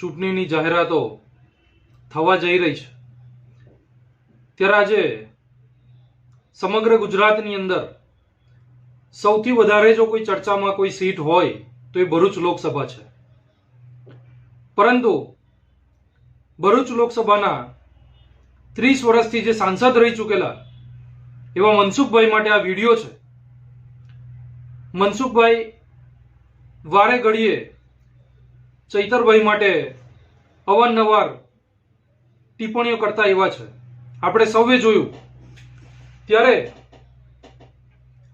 ચૂંટણીની જાહેરાતો થવા જઈ રહી છે. ત્યારે આજે સમગ્ર ગુજરાતની અંદર સૌથી વધારે જો કોઈ ચર્ચામાં કોઈ સીટ હોય તો એ ભરૂચ લોકસભા છે. પરંતુ ભરૂચ લોકસભાના ત્રીસ વર્ષથી જે સાંસદ રહી ચૂકેલા એવા મનસુખભાઈ માટે આ વીડિયો છે. મનસુખભાઈ વારે ઘડીએ ચૈતરભાઈ માટે અવારનવાર ટિપ્પણીઓ કરતા એવા છે. આપણે સૌએ જોયું. ત્યારે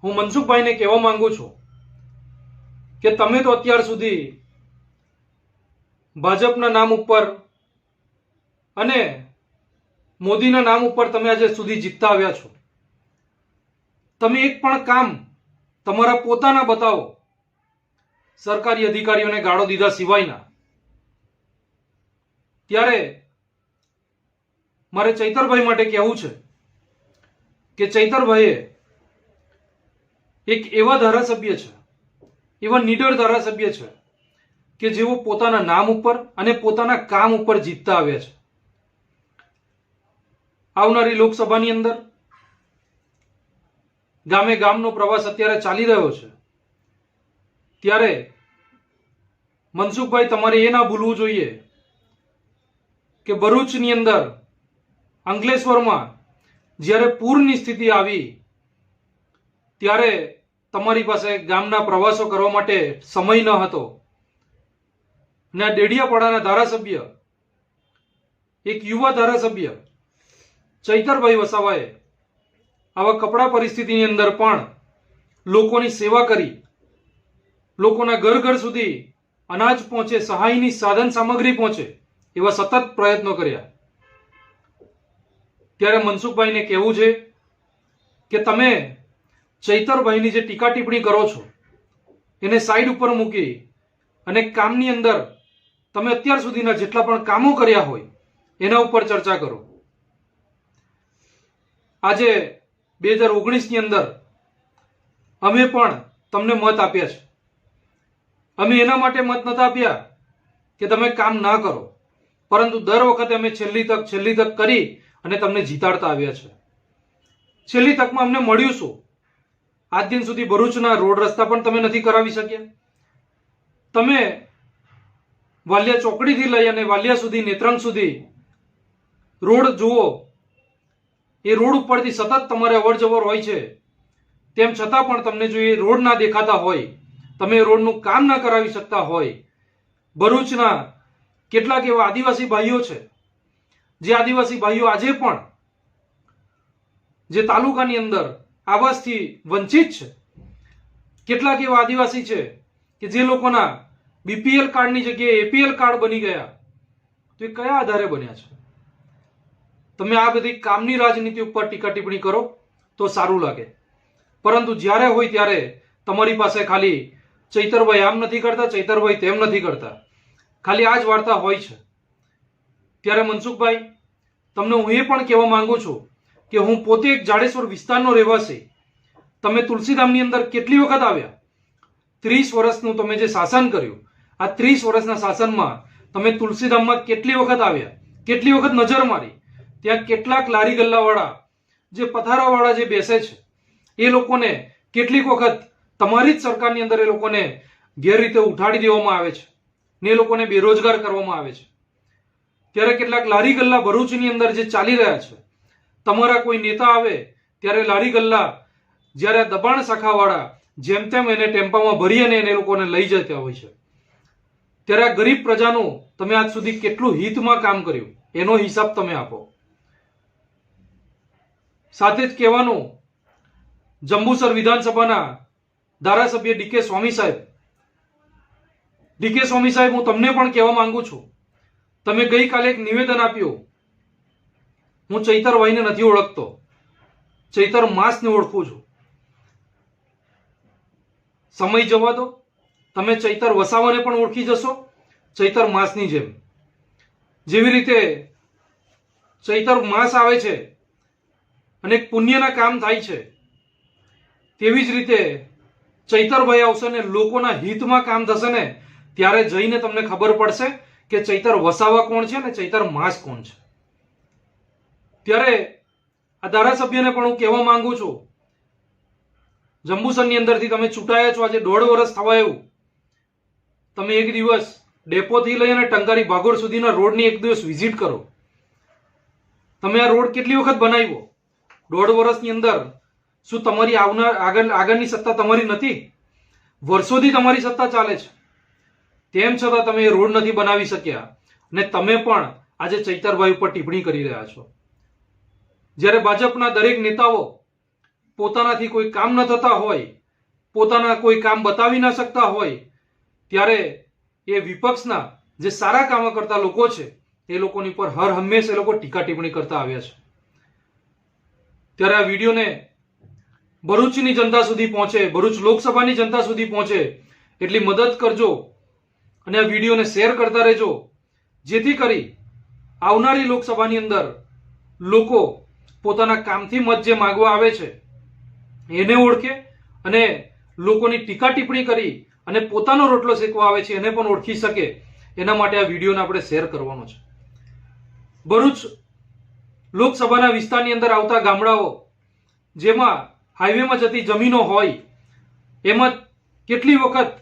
હું મનસુખભાઈને કહેવા માંગુ છું કે તમે તો અત્યાર સુધી ભાજપના નામ ઉપર અને મોદીના નામ ઉપર તમે આજે સુધી જીતતા આવ્યા છો. તમે એક પણ કામ તમારા પોતાના બતાવો. સરકારી અધિકારીઓને ગાળો દીધા સિવાયના. ત્યારે મારે ચૈતરભાઈ માટે કહેવું છે કે ચૈતરભાઈએ એક એવા ધારાસભ્ય છે, એવા નીડર ધારાસભ્ય છે કે જેઓ પોતાના નામ ઉપર અને પોતાના કામ ઉપર જીતતા આવ્યા છે. આવનારી લોકસભાની અંદર ગામે ગામનો પ્રવાસ અત્યારે ચાલી રહ્યો છે. ત્યારે મનસુખભાઈ, તમારે એ ના ભૂલવું જોઈએ કે ભરૂચની અંદર, અંકલેશ્વરમાં જ્યારે પૂરની સ્થિતિ આવી, ત્યારે તમારી પાસે ગામના પ્રવાસો કરવા માટે સમય ન હતો. ને ડેડિયાપાડાના ધારાસભ્ય, એક યુવા ધારાસભ્ય, ચૈતરભાઈ વસાવાએ આવા કપડા પરિસ્થિતિની અંદર પણ લોકોની સેવા કરી. લોકોના ઘર ઘર સુધી અનાજ પહોંચે, સહાયની સાધન સામગ્રી પહોંચે. એવા સતત પ્રયત્નો કર્યા. ત્યારે મનસુખભાઈને કહેવું છે કે તમે ચૈતરભાઈની જે ટીકા ટિપ્પણી કરો છો, એને સાઈડ ઉપર મૂકી અને કામની અંદર તમે અત્યાર સુધીના જેટલા પણ કામો કર્યા હોય, એના ઉપર ચર્ચા કરો. આજે બે હજાર ઓગણીસની અંદર અમે પણ તમને મત આપ્યા છે. અમે એના માટે મત નતા આપ્યા કે તમે કામ ના કરો. પરંતુ દર વખતે અમે છેલ્લી તક છેલ્લી તક કરી અને તમને જીતાડતા આવ્યા છે. છેલ્લી તકમાં અમને મળ્યું શું? આજ દિન સુધી ભરૂચના રોડ રસ્તા પણ તમે નથી કરાવી શક્યા. તમે વાલિયા ચોકડીથી લઈ અને વાલિયા સુધી, નેત્રંગ સુધી રોડ જુઓ. એ રોડ ઉપરથી સતત તમારે અવર જવર હોય છે. તેમ છતાં પણ તમને જો એ રોડ ના દેખાતા હોય, તમે રોડનું કામ ના કરાવી શકતા હોય, ભરૂચના કેટલાક એવા આદિવાસી ભાઈઓ છે. જે આદિવાસી ભાઈઓ આજે પણ જે તાલુકાની અંદર આવાસથી વંચિત છે. કેટલાક એવા આદિવાસી છે કે જે લોકોના બીપીએલ કાર્ડની જગ્યાએ એપીએલ કાર્ડ બની ગયા. તો એ કયા આધારે બન્યા છે? તમે આ બધી કામની રાજનીતિ ઉપર ટીકા ટિપ્પણી કરો તો સારું લાગે. પરંતુ જ્યારે હોય ત્યારે તમારી પાસે ખાલી ચૈતરભાઈ આમ નથી કરતા, ચૈતરભાઈ તેમ નથી કરતા. ખાલી આ જ વાર્તા હોય છે. ત્યારે મનસુખભાઈ, તમને હું એ પણ કહેવા માંગુ છું કે હું પોતે એક જાડેશ્વર વિસ્તારનો રહેવાસી. તમે તુલસીધામની અંદર કેટલી વખત આવ્યા? ત્રીસ વર્ષનું તમે જે શાસન કર્યું, આ ત્રીસ વર્ષના શાસનમાં તમે તુલસીધામમાં કેટલી વખત આવ્યા? કેટલી વખત નજર મારી? ત્યાં કેટલાક લારી ગલ્લાવાળા, જે પથારાવાળા જે બેસે છે, એ લોકોને કેટલીક વખત તમારી જ સરકારની અંદર એ લોકોને ગેરરીતે ઉઠાડી દેવામાં આવે છે. ને એ લોકોને બેરોજગાર કરવામાં આવે છે. ત્યારે કેટલાક લારી ગલ્લા ભરૂચની અંદર જે ચાલી રહ્યા છે, તમારા કોઈ નેતા આવે ત્યારે લારી ગલ્લા જ્યારે દબાણ શાખાવાળા જેમ તેમ એને ટેમ્પામાં ભરી અને એને લોકોને લઈ જતા હોય છે. ત્યારે ગરીબ પ્રજાનું તમે આજ સુધી કેટલું હિતમાં કામ કર્યું? એનો હિસાબ તમે આપો. સાથે જ કહેવાનું, જંબુસર વિધાનસભાના ધારાસભ્ય ડીકે સ્વામી સાહેબ ડીકે સ્વામી સાહેબ, હું તમને પણ કહેવા માંગુ છું. તમે ગઈકાલે એક નિવેદન આપ્યું. હું ચૈતર ચૈતરભાઈને નથી ઓળખતો. ચૈતર માસને ઓળખું છું. સમય જવા દો. તમે ચૈતર વસાવાને પણ ઓળખી જશો. ચૈતર માસની જેમ. જેવી રીતે ચૈતર માસ આવે છે અને પુણ્યના કામ થાય છે, તેવી જ રીતે ચૈતરભાઈ આવશે ને લોકોના હિતમાં કામ થશે ને ત્યારે જઈને તમને ખબર પડશે કે ચૈતર વસાવા કોણ છે અને ચૈતર માસ કોણ છે. ત્યારે આ ધારાસભ્યને પણ હું કહેવા માંગુ છું, જંબુસરની અંદરથી તમે ચૂંટાયા છો, આજે દોઢ વર્ષ થવા એવું તમે એક દિવસ ડેપોથી લઈ અને ટંકારી ભાગોળ સુધીના રોડની એક દિવસ વિઝિટ કરો. તમે આ રોડ કેટલી વખત બનાવ્યો? દોઢ વર્ષની અંદર શું તમારી આવનાર આગળ આગળની સત્તા તમારી નથી? વર્ષોથી તમારી સત્તા ચાલે છે. તેમ છતાં તમે એ રોડ નથી બનાવી શક્યા. અને તમે પણ આજે ચૈતરભાઈ ઉપર ટિપ્પણી કરી રહ્યા છો. જ્યારે ભાજપના દરેક નેતાઓ પોતાનાથી કોઈ કામ ન થતા હોય, પોતાના કોઈ કામ બતાવી ન શકતા હોય, ત્યારે એ વિપક્ષના જે સારા કામો કરતા લોકો છે, એ લોકોની પર હર હંમેશ એ લોકો ટીકા ટિપ્પણી કરતા આવ્યા છે. ત્યારે આ વિડીયોને ભરૂચની જનતા સુધી પહોંચે, ભરૂચ લોકસભાની જનતા સુધી પહોંચે, એટલી મદદ કરજો. અને આ વિડીયોને શેર કરતા રહેજો. જેથી કરી આવનારી લોકસભાની અંદર લોકો પોતાના કામથી મત જે માગવા આવે છે, એને ઓળખે અને લોકોની ટીકા ટિપ્પણી કરી અને પોતાનો રોટલો શેકવા આવે છે, એને પણ ઓળખી શકે. એના માટે આ વિડીયોને આપણે શેર કરવાનો છે. ભરૂચ લોકસભાના વિસ્તારની અંદર આવતા ગામડાઓ જેમાં હાઈવેમાં જતી જમીનો હોય, એમાં કેટલી વખત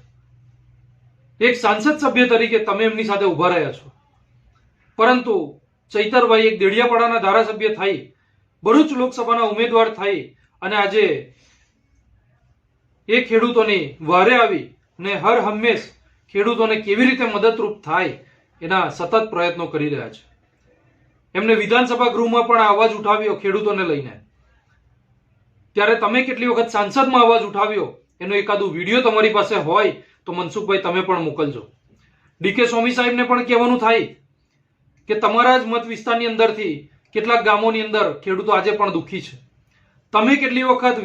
એક સાંસદ સભ્ય તરીકે તમે એમની સાથે ઊભા રહ્યા છો. પરંતુ ચૈતરભાઈ એક દેડિયાપાડાના ધારાસભ્ય થઈ, ભરૂચ લોકસભાના ઉમેદવાર થઈ અને આજે એ ખેડૂતોની વારે આવી ને હર હંમેશ ખેડૂતોને કેવી રીતે મદદરૂપ થાય એના સતત પ્રયત્નો કરી રહ્યા છે. એમને વિધાનસભા ગૃહમાં પણ અવાજ ઉઠાવ્યો ખેડૂતોને લઈને. ત્યારે તમે કેટલી વખત સાંસદમાં અવાજ ઉઠાવ્યો? એનો એકાદું વીડિયો તમારી પાસે હોય તો મનસુખભાઈ, તમે પણ મોકલજો. ડીકે સ્વામી સાહેબને પણ કહેવાનું થાય કે તમારા જ મત વિસ્તારની અંદરથી કેટલાક ગામોની અંદર ખેડૂતો આજે પણ દુઃખી છે. તમે કેટલી વખત